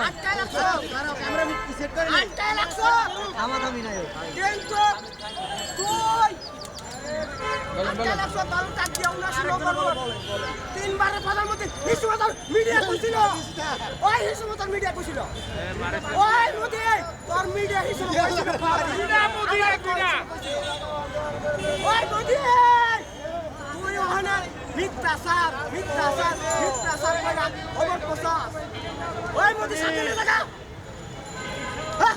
আটটায় লাগছো আটটায় লাগছো কিন্তু তুই আটটায় লাগছো বারো টাক দিয়ে উনাশি নম্বর তিনবারের প্রধানমন্ত্রী হিসুমতর মিডিয়া কইছিল ওই হিসুমতর মিডিয়া কইছিল ওই মোদি তোর মিডিয়া হিসুম কইছিল ওই মোদি তুই ওখানে মিথ্যা সার মিথ্যা সার মিথ্যা সার কইরা খবর পছাস ওই মোদি সাথে লাগা হ্যাঁ।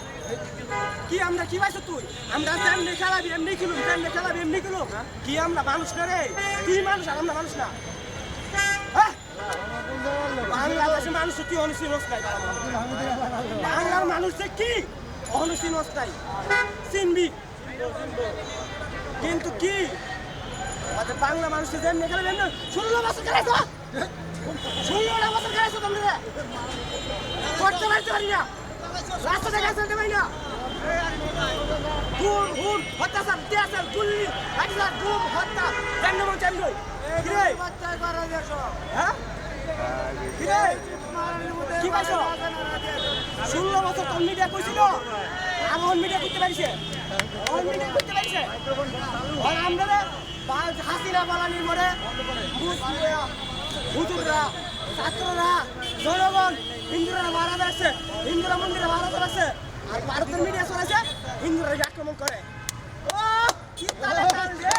কি আমরা কি পাইছো তুই? আমরা যেমনি খেলাবি, এমনি খেলুম যেমনি খেলাবি, এমনি খেলুম। কি আমরা মানুষ না রে? কি মানুষ আর আমরা মানুষ না? হ্যাঁ? বাংলাদেশের মানুষ তুই অনুশীল নাই বাংলার মানুষ যে কি অনুশীল নাই চিনবি? কিন্তু কি? আমাদের বাংলা মানুষ যেমনি খেলাবি এমনি ষোলো বছর খেলাইছো ষোলোটা বছর খেলাইছো তোমরা? করতে পারতে পারি না। রাস্তা দেখা চলতে পারি না। হ্যাঁ? ষোলো আমার মিডিয়া করতে পারিছে? করতে পারিছে? হাসিনা বালানির মরে হুজুররা, ছাত্ররা, জনগণ হিন্দুরা মারা যাচ্ছে হিন্দুরা মন্দিরে মারা যাচ্ছে আর ভারতের মিডিয়া চলেছে, হিন্দুরা আক্রমণ করে। ও, কি তালে তাল রে?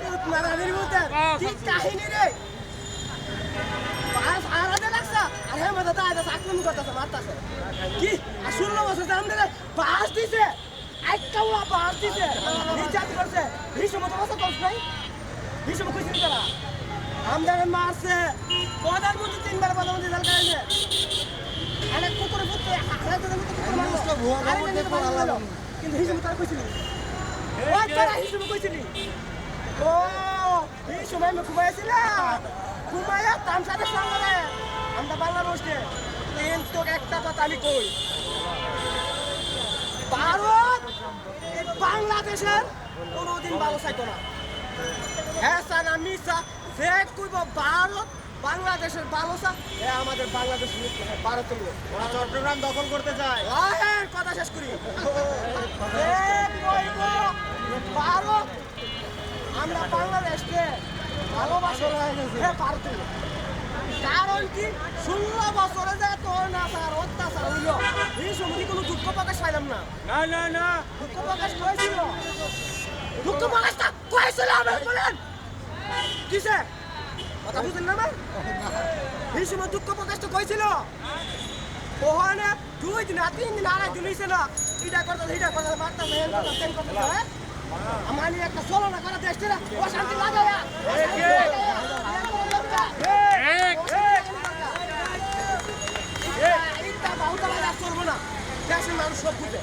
ভূত মারানির কি কাহিনী রে? আর মধ্যে দায় আক্রমণ করতেছে, মারতেছে। কি? আর ষোলো বছর দাম দিলে বাস দিছে। একটা বাস দিছে। নির্যাত করছে। ভীষণ মতো বছর করছ নাই? ভীষণ খুশি তারা? আমদানি মারছে। প্রধানমন্ত্রী তিনবার প্রধানমন্ত্রী জেল কাটাইছে অনেক কুকুরে পুত্র কিন্তু হিসেবে তারা কইছিল? ওই তারা হিসেবে কইছিলি? ও এই সময় আমি ঘুমাইছিলা ঘুমাইয়া তামসাদের সঙ্গে আমরা বাংলা বসতে কিন্তু একটা কথা আমি কই। এই বাংলাদেশের কোনোদিন ভালো চাইতো না। হ্যাঁ ভারত বাংলাদেশের চা এ আমাদের বাংলাদেশ ভারতের লোক ওরা চট্টগ্রাম দখল করতে চায়। আহেন কথা শেষ করি। ভারত আমরা বাংলাদেশকে ভালোবাসো। হ্যাঁ ভারতের লোক। কারণ কি? ষোলো বছরে যে তোর না স্যার অত্যাচার হইল এই সময় কোনো দুঃখ প্রকাশ পাইলাম না। না না না। দুঃখ প্রকাশ করেছিল? দুঃখ প্রকাশটা করেছিল আমার বলেন। কিসে? কথা বুঝলেন না এই সময় দুঃখ প্রকাশটা করেছিল? ওখানে দুই দিন আর তিন দিন আড়াই দিন হয়েছে না এটা করতে এটা করতে মারতে হেন করতে তেন করতে? আমার একটা চলো না করা দেশটা অশান্তি লাগায়া অশান্তি লাগায়া, এর কোনো দরকার। এইটা বাহুটা বাজা চলবো না দেশের মানুষ সব বুঝে।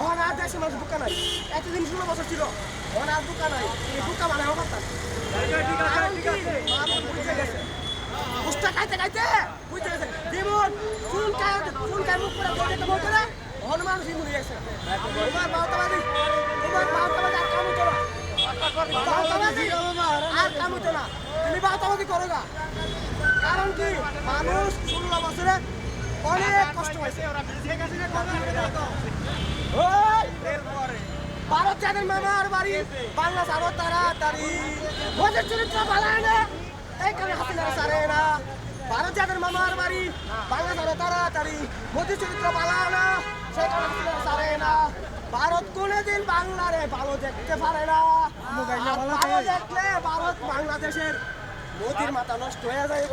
ওখানে আর দেশের মানুষ বুকা নাই। এতদিন ষোলো বছর ছিল ওখানে আর বুকা নাই। এই বুকা মানে আমার কথা খাইতে খাইতে বুঝতে গেছে। যেমন চুন খায় চুন খায় মুখ করে বলতে তো বলতে না ওখানে মানুষ ইমুন গেছে। তোমার তোমার আর কাম না। বাউতাবাদি আর না। তুমি করো না। কারণ কি? মানুষ ষোলো বছরে অনেক কষ্ট হয়েছে! ভারত যাদের মামার বাড়ি বাংলা সারো তাড়াতাড়ি ওদের চরিত্র বালায় না। এই কারণে হাসিনা সারে না। ভারত যাদের মামার বাড়ি বাংলা সারো তাড়াতাড়ি মোদী চরিত্র বালায় না। সেই কারণে হাসিনা সারে না। ভারত কোনোদিন বাংলারে ভালো দেখতে পারে না। দেখলে ভারত বাংলাদেশের মোদির মাথা নষ্ট হয়ে যায়